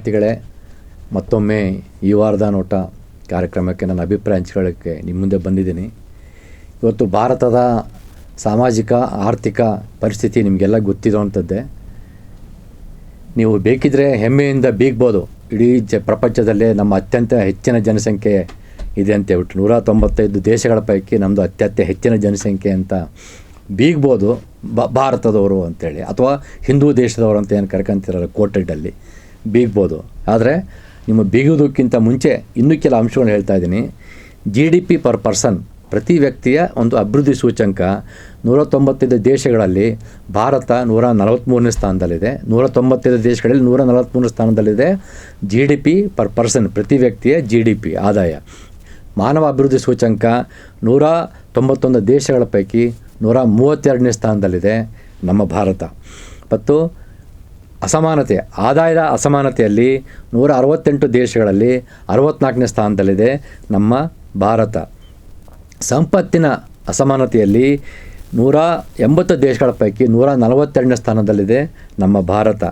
ಸಾಥಿಗಳೇ ಮತ್ತೊಮ್ಮೆ ಈ ವಾರದ ನೋಟ ಕಾರ್ಯಕ್ರಮಕ್ಕೆ ನನ್ನ ಅಭಿಪ್ರಾಯ ಹಂಚ್ಕೊಳ್ಳೋಕ್ಕೆ ನಿಮ್ಮ ಮುಂದೆ ಬಂದಿದ್ದೀನಿ. ಇವತ್ತು ಭಾರತದ ಸಾಮಾಜಿಕ, ಆರ್ಥಿಕ ಪರಿಸ್ಥಿತಿ ನಿಮಗೆಲ್ಲ ಗೊತ್ತಿರುವಂಥದ್ದೇ ನೀವು ಬೇಕಿದ್ದರೆ ಹೆಮ್ಮೆಯಿಂದ ಬೀಗ್ಬೋದು. ಇಡೀ ಜ, ಪ್ರಪಂಚದಲ್ಲೇ ನಮ್ಮ ಅತ್ಯಂತ ಹೆಚ್ಚಿನ ಜನಸಂಖ್ಯೆ ಇದೆ ಅಂತ ಹೇಳ್ಬಿಟ್ಟು ನೂರ ತೊಂಬತ್ತೈದು ದೇಶಗಳ ಪೈಕಿ ನಮ್ಮದು ಅತ್ಯಂತ ಹೆಚ್ಚಿನ ಜನಸಂಖ್ಯೆ ಅಂತ ಬೀಗ್ಬೋದು. ಬ, ಭಾರತದವರು ಅಂತೇಳಿ. ಅಥವಾ ಹಿಂದೂ ದೇಶದವರು ಅಂತ ಏನು ಕರ್ಕೊಂತಿರಲ್ಲ ಕೋಟೆಡಲ್ಲಿ ಬೀಗ್ಬೋದು. ಆದರೆ ನಿಮ್ಮ ಬೀಗೋದಕ್ಕಿಂತ ಮುಂಚೆ ಇನ್ನೂ ಕೆಲ ಅಂಶಗಳನ್ನ ಹೇಳ್ತಾ ಇದ್ದೀನಿ. G D P per person ಪ್ರತಿ ವ್ಯಕ್ತಿಯ ಒಂದು ಅಭಿವೃದ್ಧಿ ಸೂಚಂಕ ನೂರ ತೊಂಬತ್ತೈದು ದೇಶಗಳಲ್ಲಿ ಭಾರತ ನೂರ ನಲವತ್ತ್ಮೂರನೇ ಸ್ಥಾನದಲ್ಲಿದೆ. ನೂರ ತೊಂಬತ್ತೈದು ದೇಶಗಳಲ್ಲಿ ನೂರ ನಲವತ್ತ್ಮೂರನೇ ಸ್ಥಾನದಲ್ಲಿದೆ G D P per person ಪ್ರತಿ ವ್ಯಕ್ತಿಯ ಜಿ ಡಿ ಪಿ ಆದಾಯ. ಮಾನವ ಅಭಿವೃದ್ಧಿ ಸೂಚಂಕ ನೂರ ತೊಂಬತ್ತೊಂದು ದೇಶಗಳ ಪೈಕಿ ನೂರ ಮೂವತ್ತೆರಡನೇ ಸ್ಥಾನದಲ್ಲಿದೆ ನಮ್ಮ ಭಾರತ. ಮತ್ತು ಅಸಮಾನತೆ, ಆದಾಯದ ಅಸಮಾನತೆಯಲ್ಲಿ ನೂರ ಅರವತ್ತೆಂಟು ದೇಶಗಳಲ್ಲಿ ಅರವತ್ತ್ನಾಲ್ಕನೇ ಸ್ಥಾನದಲ್ಲಿದೆ ನಮ್ಮ ಭಾರತ. ಸಂಪತ್ತಿನ ಅಸಮಾನತೆಯಲ್ಲಿ ನೂರ ಎಂಬತ್ತು ದೇಶಗಳ ಪೈಕಿ ನೂರ ನಲವತ್ತೆರಡನೇ ಸ್ಥಾನದಲ್ಲಿದೆ ನಮ್ಮ ಭಾರತ.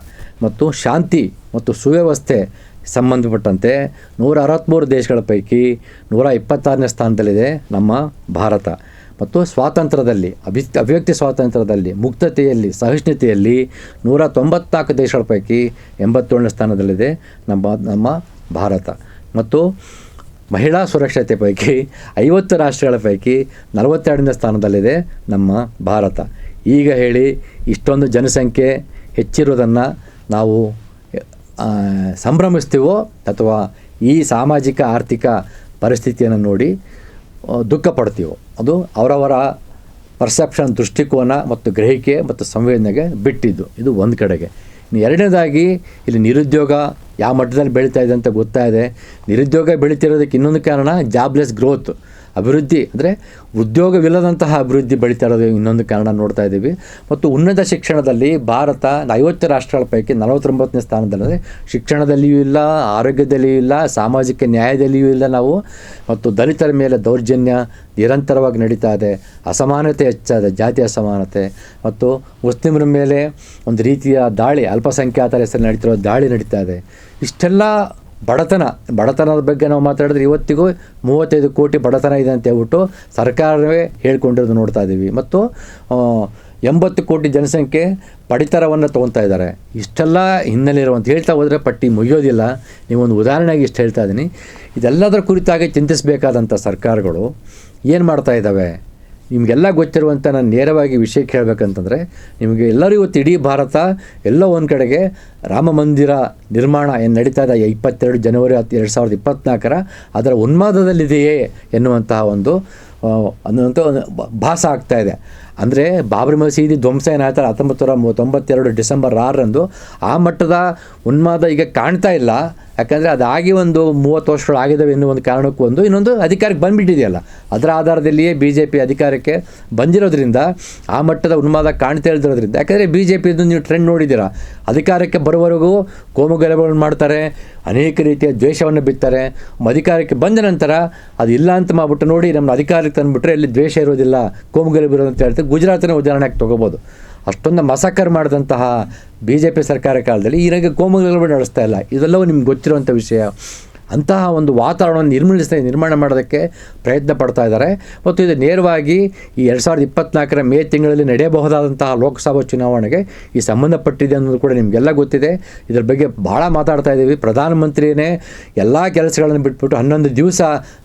ಮತ್ತು ಶಾಂತಿ ಮತ್ತು ಸುವ್ಯವಸ್ಥೆ ಸಂಬಂಧಪಟ್ಟಂತೆ ನೂರ ಅರವತ್ತ್ಮೂರು ದೇಶಗಳ ಪೈಕಿ ನೂರ ಇಪ್ಪತ್ತಾರನೇ ಸ್ಥಾನದಲ್ಲಿದೆ ನಮ್ಮ ಭಾರತ. ಮತ್ತು ಸ್ವಾತಂತ್ರ್ಯದಲ್ಲಿ, ಅಭಿ, ಅಭಿವ್ಯಕ್ತಿ ಸ್ವಾತಂತ್ರ್ಯದಲ್ಲಿ, ಮುಕ್ತತೆಯಲ್ಲಿ, ಸಹಿಷ್ಣುತೆಯಲ್ಲಿ ನೂರ ತೊಂಬತ್ನಾಲ್ಕು ದೇಶಗಳ ಪೈಕಿ ಎಂಬತ್ತೇಳನೇ ಸ್ಥಾನದಲ್ಲಿದೆ ನಮ್ಮ ನಮ್ಮ ಭಾರತ. ಮತ್ತು ಮಹಿಳಾ ಸುರಕ್ಷತೆ ಪೈಕಿ ಐವತ್ತು ರಾಷ್ಟ್ರಗಳ ಪೈಕಿ ನಲವತ್ತೆರಡನೇ ಸ್ಥಾನದಲ್ಲಿದೆ ನಮ್ಮ ಭಾರತ. ಈಗ ಹೇಳಿ ಇಷ್ಟೊಂದು ಜನಸಂಖ್ಯೆ ಹೆಚ್ಚಿರುವುದನ್ನು ನಾವು ಸಂಭ್ರಮಿಸ್ತೀವೋ ಅಥವಾ ಈ ಸಾಮಾಜಿಕ, ಆರ್ಥಿಕ ಪರಿಸ್ಥಿತಿಯನ್ನು ನೋಡಿ ದುಃಖ ಪಡ್ತೀವೋ, ಅದು ಅವರವರ ಪರ್ಸೆಪ್ಷನ್ ದೃಷ್ಟಿಕೋನ ಮತ್ತು ಗ್ರಹಿಕೆ ಮತ್ತು ಸಂವೇದನೆಗೆ ಬಿಟ್ಟಿದ್ದು. ಇದು ಒಂದು ಕಡೆಗೆ. ಇನ್ನು ಎರಡನೇದಾಗಿ, ಇಲ್ಲಿ ನಿರುದ್ಯೋಗ ಯಾವ ಮಟ್ಟದಲ್ಲಿ ಬೆಳೀತಾ ಇದೆ ಅಂತ ಗೊತ್ತಾಯಿದೆ. ನಿರುದ್ಯೋಗ ಬೆಳೀತಿರೋದಕ್ಕೆ ಇನ್ನೊಂದು ಕಾರಣ ಜಾಬ್ಲೆಸ್ ಗ್ರೋತ್ ಅಭಿವೃದ್ಧಿ ಅಂದರೆ ಉದ್ಯೋಗವಿಲ್ಲದಂತಹ ಅಭಿವೃದ್ಧಿ ಬೆಳೀತಾ ಇರೋದು ಇನ್ನೊಂದು ಕಾರಣ ನೋಡ್ತಾ ಇದ್ದೀವಿ. ಮತ್ತು ಉನ್ನತ ಶಿಕ್ಷಣದಲ್ಲಿ ಭಾರತ ಐವತ್ತು ರಾಷ್ಟ್ರಗಳ ಪೈಕಿ ನಲವತ್ತೊಂಬತ್ತನೇ ಸ್ಥಾನದಲ್ಲಿದೆ. ಶಿಕ್ಷಣದಲ್ಲಿಯೂ ಇಲ್ಲ, ಆರೋಗ್ಯದಲ್ಲಿಯೂ ಇಲ್ಲ, ಸಾಮಾಜಿಕ ನ್ಯಾಯದಲ್ಲಿಯೂ ಇಲ್ಲ ನಾವು. ಮತ್ತು ದಲಿತರ ಮೇಲೆ ದೌರ್ಜನ್ಯ ನಿರಂತರವಾಗಿ ನಡೀತಾ ಇದೆ. ಅಸಮಾನತೆ ಹೆಚ್ಚಾದ ಜಾತಿ ಅಸಮಾನತೆ. ಮತ್ತು ಮುಸ್ಲಿಮರ ಮೇಲೆ ಒಂದು ರೀತಿಯ ದಾಳಿ, ಅಲ್ಪಸಂಖ್ಯಾತರ ಹೆಸರು ನಡೀತಿರೋ ದಾಳಿ ನಡೀತಾ ಇದೆ. ಇಷ್ಟೆಲ್ಲ ಬಡತನ, ಬಡತನದ ಬಗ್ಗೆ ನಾವು ಮಾತಾಡಿದ್ರೆ ಇವತ್ತಿಗೂ ಮೂವತ್ತೈದು ಕೋಟಿ ಬಡತನ ಇದೆ ಅಂತ ಹೇಳ್ಬಿಟ್ಟು ಸರ್ಕಾರವೇ ಹೇಳ್ಕೊಂಡಿರೋದು ನೋಡ್ತಾ ಇದ್ದೀವಿ ಮತ್ತು ಎಂಬತ್ತು ಕೋಟಿ ಜನಸಂಖ್ಯೆ ಪಡಿತರವನ್ನು ತೊಗೊತಾ ಇದ್ದಾರೆ. ಇಷ್ಟೆಲ್ಲ ಹಿನ್ನೆಲೆ ಇರುವಂತ ಹೇಳ್ತಾ ಹೋದರೆ ಪಟ್ಟಿ ಮುಗಿಯೋದಿಲ್ಲ. ನೀವೊಂದು ಉದಾಹರಣೆಗೆ ಇಷ್ಟು ಹೇಳ್ತಾ ಇದ್ದೀನಿ ಇದೆಲ್ಲದರ ಕುರಿತಾಗಿ ಚಿಂತಿಸಬೇಕಾದಂಥ ಸರ್ಕಾರಗಳು ಏನು ಮಾಡ್ತಾ ಇದ್ದಾವೆ? ನಿಮಗೆಲ್ಲ ಗೊತ್ತಿರುವಂಥ ನಾನು ನೇರವಾಗಿ ವಿಷಯಕ್ಕೆ ಹೇಳಬೇಕಂತಂದರೆ ನಿಮಗೆ ಎಲ್ಲರೂ ಇವತ್ತು ಇಡೀ ಭಾರತ, ಎಲ್ಲ ಒಂದು ಕಡೆಗೆ ರಾಮ ಮಂದಿರ ನಿರ್ಮಾಣ ಏನು ನಡೀತಾ ಇದೆ, ಇಪ್ಪತ್ತೆರಡು ಜನವರಿ ಹತ್ತು ಎರಡು ಸಾವಿರದ ಇಪ್ಪತ್ತ್ನಾಲ್ಕರ ಅದರ ಉನ್ಮಾದದಲ್ಲಿದೆಯೇ ಎನ್ನುವಂತಹ ಒಂದು ಅನ್ನುವಂಥ ಭಾಸ ಆಗ್ತಾ ಇದೆ. ಅಂದರೆ ಬಾಬರಿ ಮಸೀದಿ ಧ್ವಂಸ ಏನಾಯ್ತಾರೆ ಹತ್ತೊಂಬತ್ತು ನೂರ ತೊಂಬತ್ತೆರಡು ಡಿಸೆಂಬರ್ ಆರರಂದು ಆ ಮಟ್ಟದ ಉನ್ಮಾದ ಈಗ ಕಾಣ್ತಾ ಇಲ್ಲ. ಯಾಕಂದರೆ ಅದಾಗಿ ಒಂದು ಮೂವತ್ತು ವರ್ಷಗಳು ಆಗಿದ್ದಾವೆ ಎನ್ನುವ ಒಂದು ಕಾರಣಕ್ಕೂ ಒಂದು. ಇನ್ನೊಂದು ಅಧಿಕಾರಕ್ಕೆ ಬಂದುಬಿಟ್ಟಿದೆಯಲ್ಲ. ಅದರ ಆಧಾರದಲ್ಲಿಯೇ ಬಿ ಜೆ ಪಿ ಅಧಿಕಾರಕ್ಕೆ ಬಂದಿರೋದ್ರಿಂದ, ಆ ಮಟ್ಟದ ಉನ್ಮಾದ ಕಾಣ್ತಾ ಇಲ್ದಿರೋದ್ರಿಂದ, ಯಾಕಂದರೆ ಬಿ ಜೆ ಪಿದು ನೀವು ಟ್ರೆಂಡ್ ನೋಡಿದ್ದೀರಾ. ಅಧಿಕಾರಕ್ಕೆ ಬರುವವರೆಗೂ ಕೋಮುಗಲಭೆಗಳನ್ನು ಮಾಡ್ತಾರೆ, ಅನೇಕ ರೀತಿಯ ದ್ವೇಷವನ್ನು ಬಿತ್ತಾರೆ ಅಧಿಕಾರಕ್ಕೆ ಬಂದ ನಂತರ ಅದು ಇಲ್ಲ ಅಂತ ಮಾಡ್ಬಿಟ್ಟು ನೋಡಿ ನಮ್ಮ ಅಧಿಕಾರಕ್ಕೆ ತಂದುಬಿಟ್ರೆ ಇಲ್ಲಿ ದ್ವೇಷ ಇರೋದಿಲ್ಲ ಕೋಮುಗಲಭೆ ಇರೋದು ಅಂತ ಹೇಳ್ತಾರೆ ಗುಜರಾತಿನ ಉದಾಹರಣೆಗೆ ತೊಗೋಬೋದು. ಅಷ್ಟೊಂದು ಮಸಕರ್ ಮಾಡಿದಂತಹ ಬಿ ಜೆ ಪಿ ಸರ್ಕಾರ ಕಾಲದಲ್ಲಿ ಈಗ ಕೋಮುಗಳು ನಡೆಸ್ತಾ ಇಲ್ಲ. ಇದೆಲ್ಲವೂ ನಿಮ್ಗೆ ಗೊತ್ತಿರುವಂಥ ವಿಷಯ. ಅಂತಹ ಒಂದು ವಾತಾವರಣವನ್ನು ನಿರ್ಮಿಸ ನಿರ್ಮಾಣ ಮಾಡೋದಕ್ಕೆ ಪ್ರಯತ್ನ ಪಡ್ತಾ ಇದ್ದಾರೆ. ಮತ್ತು ಇದು ನೇರವಾಗಿ ಈ ಎರಡು ಸಾವಿರದ ಇಪ್ಪತ್ನಾಲ್ಕರ ಮೇ ತಿಂಗಳಲ್ಲಿ ನಡೆಯಬಹುದಾದಂತಹ ಲೋಕಸಭಾ ಚುನಾವಣೆಗೆ ಈ ಸಂಬಂಧಪಟ್ಟಿದೆ ಅನ್ನೋದು ಕೂಡ ನಿಮಗೆಲ್ಲ ಗೊತ್ತಿದೆ. ಇದ್ರ ಬಗ್ಗೆ ಭಾಳ ಮಾತಾಡ್ತಾ ಇದ್ದೀವಿ. ಪ್ರಧಾನಮಂತ್ರಿಯೇ ಎಲ್ಲ ಕೆಲಸಗಳನ್ನು ಬಿಟ್ಬಿಟ್ಟು ಹನ್ನೊಂದು ದಿವಸ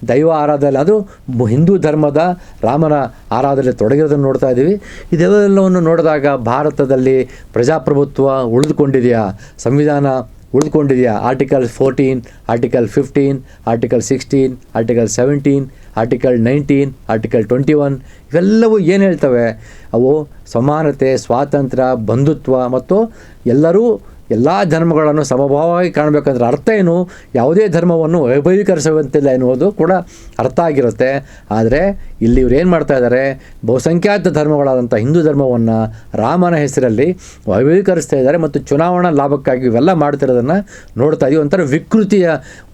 ದೈವ ಆರಾಧನೆ ಅದು ಹಿಂದೂ ಧರ್ಮದ ರಾಮನ ಆರಾಧನೆ ತೊಡಗಿರೋದನ್ನು ನೋಡ್ತಾ ಇದ್ದೀವಿ. ಇದೆಲ್ಲವನ್ನು ನೋಡಿದಾಗ ಭಾರತದಲ್ಲಿ ಪ್ರಜಾಪ್ರಭುತ್ವ ಉಳಿದುಕೊಂಡಿದೆಯಾ? ಸಂವಿಧಾನ ಉಳಿದುಕೊಂಡಿದೆಯಾ? Article fourteen article fifteen article sixteen article seventeen article nineteen article twenty one ಇವೆಲ್ಲವೂ ಏನು ಹೇಳ್ತವೆ? ಅವು ಸಮಾನತೆ, ಸ್ವಾತಂತ್ರ್ಯ, ಬಂಧುತ್ವ ಮತ್ತು ಎಲ್ಲರೂ ಎಲ್ಲ ಧರ್ಮಗಳನ್ನು ಸಮಭಾವವಾಗಿ ಕಾಣಬೇಕಂದ್ರೆ ಅರ್ಥ ಏನು? ಯಾವುದೇ ಧರ್ಮವನ್ನು ವೈಭವೀಕರಿಸುವಂತಿಲ್ಲ ಎನ್ನುವುದು ಕೂಡ ಅರ್ಥ ಆಗಿರುತ್ತೆ. ಆದರೆ ಇಲ್ಲಿ ಇವ್ರು ಏನು ಮಾಡ್ತಾ ಇದ್ದಾರೆ ಬಹುಸಂಖ್ಯಾತ ಧರ್ಮಗಳಾದಂಥ ಹಿಂದೂ ಧರ್ಮವನ್ನು ರಾಮನ ಹೆಸರಲ್ಲಿ ವೈಭವೀಕರಿಸ್ತಾ ಇದ್ದಾರೆ ಮತ್ತು ಚುನಾವಣಾ ಲಾಭಕ್ಕಾಗಿ ಇವೆಲ್ಲ ಮಾಡ್ತಿರೋದನ್ನು ನೋಡ್ತಾ ಇದೀವಿ. ಒಂಥರ ವಿಕೃತಿಯ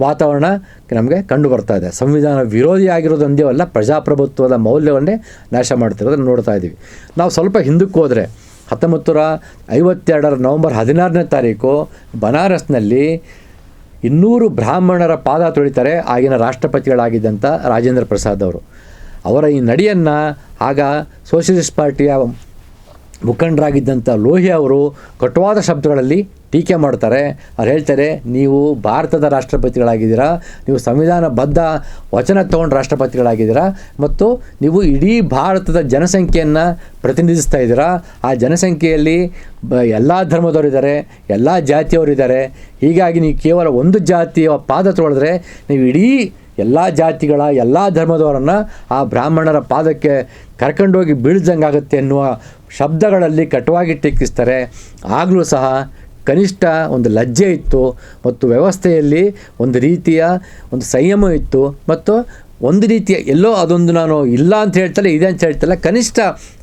ವಾತಾವರಣ ನಮಗೆ ಕಂಡು ಬರ್ತಾ ಇದೆ. ಸಂವಿಧಾನ ವಿರೋಧಿ ಆಗಿರೋದೊಂದೇ ಅಲ್ಲ, ಪ್ರಜಾಪ್ರಭುತ್ವದ ಮೌಲ್ಯವನ್ನೇ ನಾಶ ಮಾಡ್ತಿರೋದನ್ನು ನೋಡ್ತಾ ಇದ್ದೀವಿ ನಾವು ಸ್ವಲ್ಪ ಹಿಂದಕ್ಕೆ ಹೋದರೆ ಹತ್ತೊಂಬತ್ತು ನೂರ ಐವತ್ತೆರಡರ ನವಂಬರ್ ಹದಿನಾರನೇ ತಾರೀಕು ಬನಾರಸ್ನಲ್ಲಿ ಇನ್ನೂರು ಬ್ರಾಹ್ಮಣರ ಪಾದ ತೊಳಿತಾರೆ ಆಗಿನ ರಾಷ್ಟ್ರಪತಿಗಳಾಗಿದ್ದಂಥ ರಾಜೇಂದ್ರ ಪ್ರಸಾದ್ ಅವರು. ಅವರ ಈ ನಡಿಯನ್ನು ಆಗ ಸೋಷಲಿಸ್ಟ್ ಪಾರ್ಟಿಯ ಮುಖಂಡರಾಗಿದ್ದಂಥ ಲೋಹಿ ಅವರು ಕಟುವಾದ ಶಬ್ದಗಳಲ್ಲಿ ಟೀಕೆ ಮಾಡ್ತಾರೆ. ಅವ್ರು ಹೇಳ್ತಾರೆ, ನೀವು ಭಾರತದ ರಾಷ್ಟ್ರಪತಿಗಳಾಗಿದ್ದೀರಾ, ನೀವು ಸಂವಿಧಾನಬದ್ಧ ವಚನ ತಗೊಂಡು ರಾಷ್ಟ್ರಪತಿಗಳಾಗಿದ್ದೀರಾ ಮತ್ತು ನೀವು ಇಡೀ ಭಾರತದ ಜನಸಂಖ್ಯೆಯನ್ನು ಪ್ರತಿನಿಧಿಸ್ತಾ ಇದ್ದೀರಾ, ಆ ಜನಸಂಖ್ಯೆಯಲ್ಲಿ ಬ, ಎಲ್ಲ ಧರ್ಮದವರಿದ್ದಾರೆ ಎಲ್ಲ ಜಾತಿಯವರಿದ್ದಾರೆ ಹೀಗಾಗಿ ನೀವು ಕೇವಲ ಒಂದು ಜಾತಿಯ ಪಾದ ತೊಳೆದ್ರೆ ನೀವು ಇಡೀ ಎಲ್ಲ ಜಾತಿಗಳ, ಎಲ್ಲ ಧರ್ಮದವರನ್ನು ಆ ಬ್ರಾಹ್ಮಣರ ಪಾದಕ್ಕೆ ಕರ್ಕೊಂಡೋಗಿ ಬೀಳ್ದಂಗಾಗುತ್ತೆ ಎನ್ನುವ ಶಬ್ದಗಳಲ್ಲಿ ಕಟುವಾಗಿ ಟೀಕಿಸ್ತಾರೆ. ಆಗಲೂ ಸಹ ಕನಿಷ್ಠ ಒಂದು ಲಜ್ಜೆ ಇತ್ತು ಮತ್ತು ವ್ಯವಸ್ಥೆಯಲ್ಲಿ ಒಂದು ರೀತಿಯ ಒಂದು ಸಂಯಮ ಇತ್ತು ಮತ್ತು ಒಂದು ರೀತಿಯ ಎಲ್ಲೋ ಅದೊಂದು ನಾನು ಇಲ್ಲ ಅಂತ ಹೇಳ್ತಲ್ಲ ಇದೆ ಅಂತ ಹೇಳ್ತಲ್ಲ ಕನಿಷ್ಠ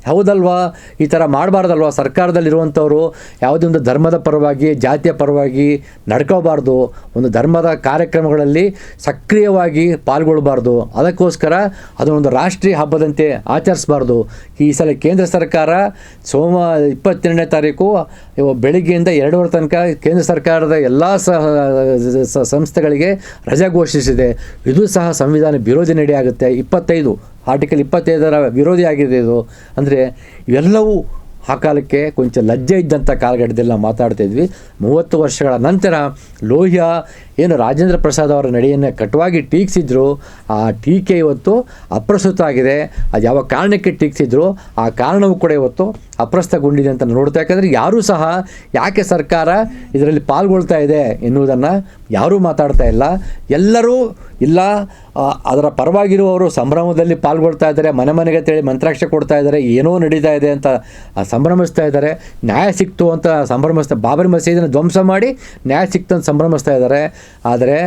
ಹೌದಲ್ವಾ? ಈ ಥರ ಮಾಡಬಾರ್ದಲ್ವಾ? ಸರ್ಕಾರದಲ್ಲಿರುವಂಥವರು ಯಾವುದೇ ಒಂದು ಧರ್ಮದ ಪರವಾಗಿ, ಜಾತಿಯ ಪರವಾಗಿ ನಡ್ಕೋಬಾರ್ದು. ಒಂದು ಧರ್ಮದ ಕಾರ್ಯಕ್ರಮಗಳಲ್ಲಿ ಸಕ್ರಿಯವಾಗಿ ಪಾಲ್ಗೊಳ್ಬಾರ್ದು. ಅದಕ್ಕೋಸ್ಕರ ಅದನ್ನೊಂದು ರಾಷ್ಟ್ರೀಯ ಹಬ್ಬದಂತೆ ಆಚರಿಸಬಾರ್ದು. ಈ ಸಲ ಕೇಂದ್ರ ಸರ್ಕಾರ ಸೋಮ ಇಪ್ಪತ್ತೆರಡನೇ ತಾರೀಕು ಬೆಳಿಗ್ಗೆಯಿಂದ ಎರಡೂವರೆ ತನಕ ಕೇಂದ್ರ ಸರ್ಕಾರದ ಎಲ್ಲ ಸಹ ಸಂಸ್ಥೆಗಳಿಗೆ ರಜೆ ಘೋಷಿಸಿದೆ. ಇದು ಸಹ ಸಂವಿಧಾನ ವಿರೋಧಿ ನಡೆಯಾಗುತ್ತೆ. ಇಪ್ಪತ್ತೈದು ಆರ್ಟಿಕಲ್ ಇಪ್ಪತ್ತೈದರ ವಿರೋಧಿ ಆಗಿದೆ ಇದು. ಅಂದರೆ ಇವೆಲ್ಲವೂ ಆ ಕಾಲಕ್ಕೆ ಕೊಂಚ ಲಜ್ಜೆ ಇದ್ದಂಥ ಕಾಲಘಟ್ಟದಲ್ಲಿ ನಾವು ಮಾತಾಡ್ತಾ ಇದ್ವಿ. ಮೂವತ್ತು ವರ್ಷಗಳ ನಂತರ ಲೋಹಿಯಾ ಏನು ರಾಜೇಂದ್ರ ಪ್ರಸಾದ್ ಅವರ ನಡೆಯನ್ನು ಕಟುವಾಗಿ ಟೀಕಿಸಿದ್ರು. ಆ ಟೀಕೆ ಇವತ್ತು ಅಪ್ರಸ್ತುತ ಆಗಿದೆ. ಅದು ಯಾವ ಕಾರಣಕ್ಕೆ ಟೀಕಿಸಿದ್ರು? ಆ ಕಾರಣವೂ ಕೂಡ ಇವತ್ತು ಅಪ್ರಸ್ತಗೊಂಡಿದೆ ಅಂತ ನೋಡ್ತಾ ಯಾಕಂದರೆ ಯಾರೂ ಸಹ ಯಾಕೆ ಸರ್ಕಾರ ಇದರಲ್ಲಿ ಪಾಲ್ಗೊಳ್ತಾ ಇದೆ ಎನ್ನುವುದನ್ನು ಯಾರೂ ಮಾತಾಡ್ತಾ ಇಲ್ಲ. ಎಲ್ಲರೂ ಇಲ್ಲ ಅದರ ಪರವಾಗಿರುವವರು ಸಂಭ್ರಮದಲ್ಲಿ ಪಾಲ್ಗೊಳ್ತಾ ಇದ್ದಾರೆ, ಮನೆ ಮನೆಗೆ ತೇಳಿ ಮಂತ್ರಾಕ್ಷ ಕೊಡ್ತಾ ಇದ್ದಾರೆ, ಏನೋ ನಡೀತಾ ಇದೆ ಅಂತ ಸಂಭ್ರಮಿಸ್ತಾ ಇದ್ದಾರೆ. ನ್ಯಾಯ ಸಿಕ್ತು ಅಂತ ಸಂಭ್ರಮಿಸ್ತಾ, ಬಾಬರಿ ಮಸೀದಿನ ಧ್ವಂಸ ಮಾಡಿ ನ್ಯಾಯ ಸಿಕ್ತು ಅಂತ ಸಂಭ್ರಮಿಸ್ತಾ ಇದ್ದಾರೆ. ಆದರೆ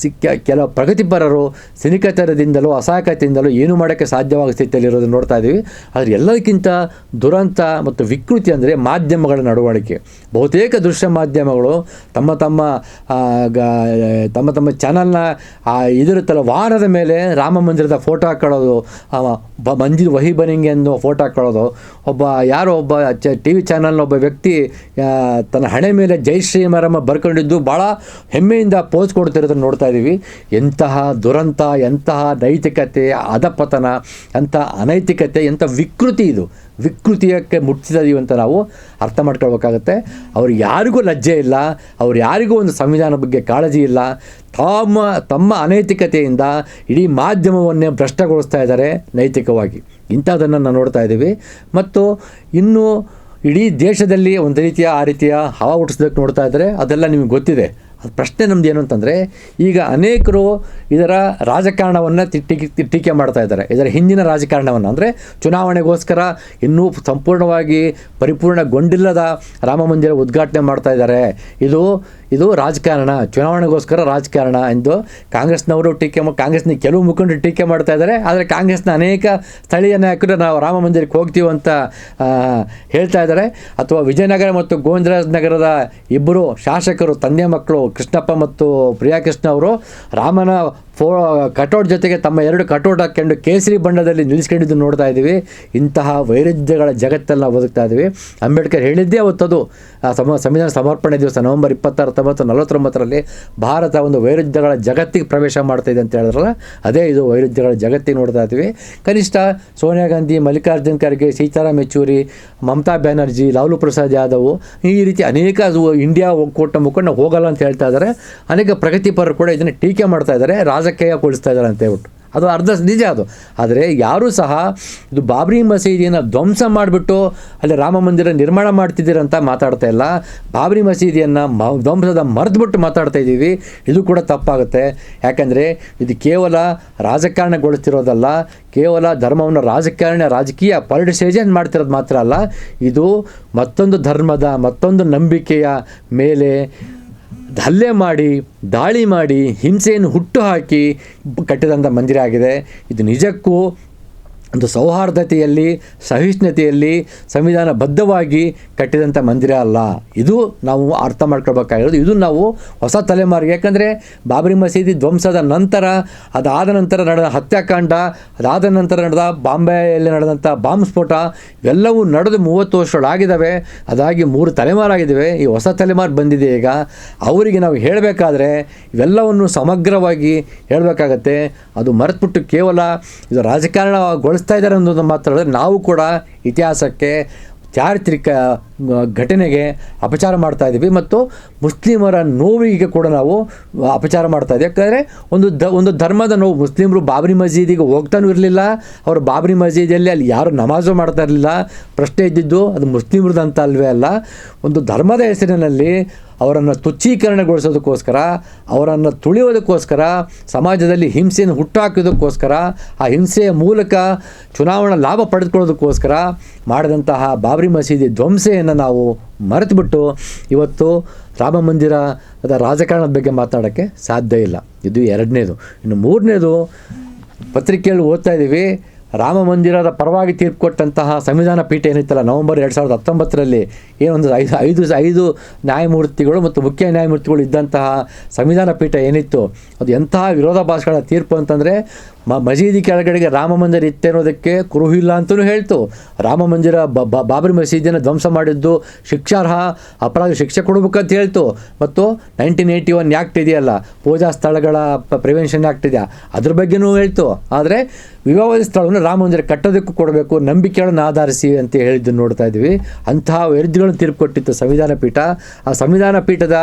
ಸಿಕ್ಕ ಕೆಲವು ಪ್ರಗತಿಪರರು ಸಿನಿಕತನದಿಂದಲೂ ಅಸಹಾಯಕತೆಯಿಂದಲೂ ಏನು ಮಾಡೋಕ್ಕೆ ಸಾಧ್ಯವಾಗೋ ಸ್ಥಿತಿಯಲ್ಲಿ ಇರೋದನ್ನು ನೋಡ್ತಾ ಇದ್ದೀವಿ ಆದರೆ ಎಲ್ಲದಕ್ಕಿಂತ ದುರಂತ ಮತ್ತು ವಿಕೃತಿ ಅಂದರೆ ಮಾಧ್ಯಮಗಳ ನಡವಳಿಕೆ. ಬಹುತೇಕ ದೃಶ್ಯ ಮಾಧ್ಯಮಗಳು ತಮ್ಮ ತಮ್ಮ ತಮ್ಮ ತಮ್ಮ ಚಾನಲ್ನ ಇದಿರುತ್ತಲ್ಲ, ವಾರದ ಮೇಲೆ ರಾಮ ಮಂದಿರದ ಫೋಟೋ ಬ ಮಂಜಿದ್ ವಹಿ ಬನಿಂಗ್ ಎಂದು ಫೋಟೋ ಹಾಕೊಳ್ಳೋದು. ಒಬ್ಬ, ಯಾರೋ ಒಬ್ಬ ಟಿ ವಿ ಚಾನಲ್ನ ಒಬ್ಬ ವ್ಯಕ್ತಿ ತನ್ನ ಹಣೆ ಮೇಲೆ ಜೈ ಶ್ರೀಮರಮ್ಮ ಬರ್ಕೊಂಡಿದ್ದು ಭಾಳ ಹೆಮ್ಮೆಯಿಂದ ಪೋಸ್ ಕೊಡ್ತಿರೋದನ್ನು ನೋಡ್ತಾ ಇದ್ದೀವಿ ಎಂತಹ ದುರಂತ, ಎಂತಹ ನೈತಿಕತೆ, ಅಧಪತನ, ಎಂಥ ಅನೈತಿಕತೆ, ಎಂಥ ವಿಕೃತಿ ಇದು. ವಿಕೃತಿಯಕ್ಕೆ ಮುಟ್ಟಿಸಿದೀವಿ ಅಂತ ನಾವು ಅರ್ಥ ಮಾಡ್ಕೊಳ್ಬೇಕಾಗತ್ತೆ. ಅವ್ರು ಯಾರಿಗೂ ಲಜ್ಜೆ ಇಲ್ಲ, ಅವ್ರು ಯಾರಿಗೂ ಒಂದು ಸಂವಿಧಾನ ಬಗ್ಗೆ ಕಾಳಜಿ ಇಲ್ಲ. ತಮ್ಮ ತಮ್ಮ ಅನೈತಿಕತೆಯಿಂದ ಇಡೀ ಮಾಧ್ಯಮವನ್ನೇ ಭ್ರಷ್ಟಗೊಳಿಸ್ತಾ ಇದ್ದಾರೆ ನೈತಿಕವಾಗಿ. ಇಂಥದ್ದನ್ನು ನಾವು ನೋಡ್ತಾ ಇದ್ದೀವಿ ಮತ್ತು ಇನ್ನು ಇಡೀ ದೇಶದಲ್ಲಿ ಒಂದು ರೀತಿಯ, ಆ ರೀತಿಯ ಹವಾ ಹುಟ್ಟಿಸ್ಬೇಕು ನೋಡ್ತಾ ಇದ್ದರೆ ಅದೆಲ್ಲ ನಿಮಗೆ ಗೊತ್ತಿದೆ. ಪ್ರಶ್ನೆ ನಮ್ದು ಏನು ಅಂತಂದರೆ, ಈಗ ಅನೇಕರು ಇದರ ರಾಜಕಾರಣವನ್ನು ಟೀಕೆ ಟೀಕೆ ಮಾಡ್ತಾ ಇದ್ದಾರೆ. ಇದರ ಹಿಂದಿನ ರಾಜಕಾರಣವನ್ನು. ಅಂದರೆ ಚುನಾವಣೆಗೋಸ್ಕರ ಇನ್ನೂ ಸಂಪೂರ್ಣವಾಗಿ ಪರಿಪೂರ್ಣಗೊಂಡಿಲ್ಲದ ರಾಮ ಮಂದಿರ ಉದ್ಘಾಟನೆ ಮಾಡ್ತಾ ಇದ್ದಾರೆ. ಇದು ಇದು ರಾಜಕಾರಣ, ಚುನಾವಣೆಗೋಸ್ಕರ ರಾಜಕಾರಣ ಎಂದು ಕಾಂಗ್ರೆಸ್ನವರು ಟೀಕೆ ಕಾಂಗ್ರೆಸ್ನ ಕೆಲವು ಮುಖಂಡರು ಟೀಕೆ ಮಾಡ್ತಾ ಇದ್ದಾರೆ. ಆದರೆ ಕಾಂಗ್ರೆಸ್ನ ಅನೇಕ ಸ್ಥಳೀಯ ನಾಯಕರು ನಾವು ರಾಮ ಮಂದಿರಕ್ಕೆ ಹೋಗ್ತೀವಿ ಅಂತ ಹೇಳ್ತಾ ಇದ್ದಾರೆ. ಅಥವಾ ವಿಜಯನಗರ ಮತ್ತು ಗೋವಿಂದರಾಜ ನಗರದ ಇಬ್ಬರು ಶಾಸಕರು, ತಂದೆ ಮಕ್ಕಳು ಕೃಷ್ಣಪ್ಪ ಮತ್ತು ಪ್ರಿಯಾಕೃಷ್ಣ ಅವರು ರಾಮನ ಫೋ ಕಟೌಟ್ ಜೊತೆಗೆ ತಮ್ಮ ಎರಡು ಕಟೌಟ್ ಹಾಕ್ಕೊಂಡು ಕೇಸರಿ ಬಣ್ಣದಲ್ಲಿ ನಿಲ್ಲಿಸ್ಕೊಂಡಿದ್ದು ನೋಡ್ತಾ ಇದ್ದೀವಿ. ಇಂತಹ ವೈರುಧ್ಯಗಳ ಜಗತ್ತಲ್ಲಿ ನಾವು ಬದುಕ್ತಾ ಇದ್ದೀವಿ. ಅಂಬೇಡ್ಕರ್ ಹೇಳಿದ್ದೇ ಅವತ್ತದು ಸಮ ಸಂವಿಧಾನ ಸಮರ್ಪಣೆ ದಿವಸ ನವೆಂಬರ್ ಇಪ್ಪತ್ತಾರು ಹತ್ತೊಂಬತ್ತು ನಲವತ್ತೊಂಬತ್ತರಲ್ಲಿ ಭಾರತ ಒಂದು ವೈರುಧ್ಯಗಳ ಜಗತ್ತಿಗೆ ಪ್ರವೇಶ ಮಾಡ್ತಾ ಇದೆ ಅಂತ ಹೇಳಿದ್ರಲ್ಲ, ಅದೇ ಇದು ವೈರುಧ್ಯಗಳ ಜಗತ್ತಿಗೆ ನೋಡ್ತಾ ಇದ್ದೀವಿ. ಕನಿಷ್ಠ ಸೋನಿಯಾ ಗಾಂಧಿ, ಮಲ್ಲಿಕಾರ್ಜುನ್ ಖರ್ಗೆ, ಸೀತಾರಾಮ್ ಯೆಚೂರಿ, ಮಮತಾ ಬ್ಯಾನರ್ಜಿ, ಲಾಲು ಪ್ರಸಾದ್ ಯಾದವ್ ಈ ರೀತಿ ಅನೇಕ ಇಂಡಿಯಾ ಒಕ್ಕೂಟ ಮುಖಂಡ ಹೋಗಲ್ಲ ಅಂತ ಹೇಳ್ತಾ ಇದ್ದಾರೆ. ಅನೇಕ ಪ್ರಗತಿಪರರು ಕೂಡ ಇದನ್ನು ಟೀಕೆ ಮಾಡ್ತಾ ಇದ್ದಾರೆ. ರಾಜಕೀಯಗೊಳಿಸ್ತಾ ಇದ್ದಾರೆ ಅಂತ ಹೇಳ್ಬಿಟ್ಟು. ಅದು ಅರ್ಧ ನಿಜ ಅದು. ಆದರೆ ಯಾರೂ ಸಹ ಇದು ಬಾಬ್ರಿ ಮಸೀದಿಯನ್ನು ಧ್ವಂಸ ಮಾಡಿಬಿಟ್ಟು ಅಲ್ಲಿ ರಾಮ ಮಂದಿರ ನಿರ್ಮಾಣ ಮಾಡ್ತಿದ್ದೀರಂತ ಮಾತಾಡ್ತಾ ಇಲ್ಲ. ಬಾಬ್ರಿ ಮಸೀದಿಯನ್ನು ಮ, ಧ್ವಂಸದ ಮರೆದ್ಬಿಟ್ಟು ಮಾತಾಡ್ತಾ ಇದ್ದೀವಿ ಇದು ಕೂಡ ತಪ್ಪಾಗುತ್ತೆ. ಯಾಕಂದರೆ ಇದು ಕೇವಲ ರಾಜಕಾರಣಗೊಳಿಸ್ತಿರೋದಲ್ಲ. ಕೇವಲ ಧರ್ಮವನ್ನು ರಾಜಕಾರಣ, ರಾಜಕೀಯ ಪಾಲಿಟಿಸೈಜನ್ ಮಾಡ್ತಿರೋದು ಮಾತ್ರ ಅಲ್ಲ. ಇದು ಮತ್ತೊಂದು ಧರ್ಮದ, ಮತ್ತೊಂದು ನಂಬಿಕೆಯ ಮೇಲೆ ಹಲ್ಲೆ ಮಾಡಿ ದಾಳಿ ಮಾಡಿ ಹಿಂಸೆಯನ್ನು ಹುಟ್ಟು ಹಾಕಿ ಕಟ್ಟಿದಂಥ ಮಂದಿರ ಆಗಿದೆ ಇದು ನಿಜಕ್ಕೂ ಒಂದು ಸೌಹಾರ್ದತೆಯಲ್ಲಿ, ಸಹಿಷ್ಣುತೆಯಲ್ಲಿ ಸಂವಿಧಾನ ಬದ್ಧವಾಗಿ ಕಟ್ಟಿದಂಥ ಮಂದಿರ ಅಲ್ಲ. ಇದು ನಾವು ಅರ್ಥ ಮಾಡ್ಕೊಳ್ಬೇಕಾಗಿರೋದು. ಇದು ನಾವು ಹೊಸ ತಲೆಮಾರಿಗೆ. ಯಾಕಂದರೆ ಬಾಬರಿ ಮಸೀದಿ ಧ್ವಂಸದ ನಂತರ, ಅದಾದ ನಂತರ ನಡೆದ ಹತ್ಯಾಕಾಂಡ, ಅದಾದ ನಂತರ ನಡೆದ ಬಾಂಬೆಯಲ್ಲಿ ನಡೆದಂಥ ಬಾಂಬ್ ಸ್ಫೋಟ, ಇವೆಲ್ಲವೂ ನಡೆದು ಮೂವತ್ತು ವರ್ಷಗಳಾಗಿದ್ದಾವೆ ಅದಾಗಿ ಮೂರು ತಲೆಮಾರಾಗಿದ್ದಾವೆ ಈ ಹೊಸ ತಲೆಮಾರು ಬಂದಿದೆ ಈಗ. ಅವರಿಗೆ ನಾವು ಹೇಳಬೇಕಾದ್ರೆ ಇವೆಲ್ಲವನ್ನು ಸಮಗ್ರವಾಗಿ ಹೇಳಬೇಕಾಗತ್ತೆ. ಅದು ಮರೆತುಬಿಟ್ಟು ಕೇವಲ ಇದು ರಾಜಕಾರಣಗೊಳಿಸ್ತಾ ಇದ್ದಾರೆ ಅನ್ನೋದು ಮಾತ್ರ ನಾವು ಕೂಡ ಇತಿಹಾಸಕ್ಕೆ, ಚಾರಿತ್ರಿಕ ಘಟನೆಗೆ ಅಪಚಾರ ಮಾಡ್ತಾ ಇದ್ದೀವಿ ಮತ್ತು ಮುಸ್ಲಿಮರ ನೋವಿಗೆ ಕೂಡ ನಾವು ಅಪಚಾರ ಮಾಡ್ತಾ ಇದ್ದೀವಿ. ಯಾಕಂದರೆ ಒಂದು ದ, ಒಂದು ಧರ್ಮದ ನೋವು, ಮುಸ್ಲಿಮರು ಬಾಬರಿ ಮಸೀದಿಗೆ ಹೋಗ್ತಾನೂ ಇರಲಿಲ್ಲ, ಅವರು ಬಾಬರಿ ಮಸೀದಿಯಲ್ಲಿ ಅಲ್ಲಿ ಯಾರು ನಮಾಜು ಮಾಡ್ತಾ ಇರಲಿಲ್ಲ, ಪ್ರಶ್ನೆ ಇದ್ದಿದ್ದು ಅದು ಮುಸ್ಲಿಮ್ರದ್ದು ಅಂತ ಅಲ್ವೇ ಅಲ್ಲ. ಒಂದು ಧರ್ಮದ ಹೆಸರಿನಲ್ಲಿ ಅವರನ್ನು ತುಚ್ಛೀಕರಣಗೊಳಿಸೋದಕ್ಕೋಸ್ಕರ, ಅವರನ್ನು ತುಳಿಯೋದಕ್ಕೋಸ್ಕರ, ಸಮಾಜದಲ್ಲಿ ಹಿಂಸೆಯನ್ನು ಹುಟ್ಟಾಕೋದಕ್ಕೋಸ್ಕರ ಆ ಹಿಂಸೆಯ ಮೂಲಕ ಚುನಾವಣಾ ಲಾಭ ಪಡೆದುಕೊಳ್ಳೋದಕ್ಕೋಸ್ಕರ ಮಾಡಿದಂತಹ ಬಾಬರಿ ಮಸೀದಿ ಧ್ವಂಸೆಯನ್ನು ನಾವು ಮರೆತುಬಿಟ್ಟು ಇವತ್ತು ರಾಮ ಮಂದಿರದ ರಾಜಕಾರಣದ ಬಗ್ಗೆ ಮಾತನಾಡೋಕ್ಕೆ ಸಾಧ್ಯ ಇಲ್ಲ. ಇದು ಎರಡನೇದು. ಇನ್ನು ಮೂರನೇದು, ಪತ್ರಿಕೆಯಲ್ಲಿ ಓದ್ತಾ ಇದ್ದೀವಿ ರಾಮ ಮಂದಿರದ ಪರವಾಗಿ ತೀರ್ಪು ಕೊಟ್ಟಂತಹ ಸಂವಿಧಾನ ಪೀಠ ಏನಿತ್ತಲ್ಲ, ನವೆಂಬರ್ ಎರಡು ಸಾವಿರದ ಹತ್ತೊಂಬತ್ತರಲ್ಲಿ ಏನೊಂದು ಐದು ಐದು ಐದು ನ್ಯಾಯಮೂರ್ತಿಗಳು ಮತ್ತು ಮುಖ್ಯ ನ್ಯಾಯಮೂರ್ತಿಗಳು ಇದ್ದಂತಹ ಸಂವಿಧಾನ ಪೀಠ ಏನಿತ್ತು, ಅದು ಎಂತಹ ವಿರೋಧಾಭಾಸಗಳ ತೀರ್ಪು ಅಂತಂದರೆ ಮ ಮಸೀದಿ ಕೆಳಗಡೆಗೆ ರಾಮ ಮಂದಿರ ಅನ್ನೋದಕ್ಕೆ ಕುರುಹಿಲ್ಲ ಅಂತಲೂ ಹೇಳ್ತು. ರಾಮ ಮಂದಿರ ಬಾಬರಿ ಮಸೀದಿಯನ್ನು ಧ್ವಂಸ ಮಾಡಿದ್ದು ಶಿಕ್ಷಾರ್ಹ, ಅಪರಾಧ ಶಿಕ್ಷೆ ಕೊಡಬೇಕಂತ ಹೇಳ್ತು. ಮತ್ತು ನೈನ್ಟೀನ್ ಏಯ್ಟಿ ಒನ್ ಆ್ಯಕ್ಟ್ ಇದೆಯಲ್ಲ, ಪೂಜಾ ಸ್ಥಳಗಳ ಪ್ರಿವೆನ್ಷನ್ ಆ್ಯಕ್ಟ್ ಇದೆಯಾ? ಅದ್ರ ಬಗ್ಗೆನೂ ಹೇಳ್ತು. ಆದರೆ ವಿವಾಹದ ಸ್ಥಳವನ್ನು ರಾಮ ಮಂದಿರ ಕಟ್ಟೋದಕ್ಕೂ ಕೊಡಬೇಕು ನಂಬಿಕೆಗಳನ್ನು ಆಧರಿಸಿ ಅಂತ ಹೇಳಿದ್ದನ್ನು ನೋಡ್ತಾ ಇದ್ದೀವಿ. ಅಂತಹ ವೈರುಧ್ಯಗಳನ್ನು ತೀರ್ಪು ಕೊಟ್ಟಿತ್ತು ಸಂವಿಧಾನ ಪೀಠ. ಆ ಸಂವಿಧಾನ ಪೀಠದ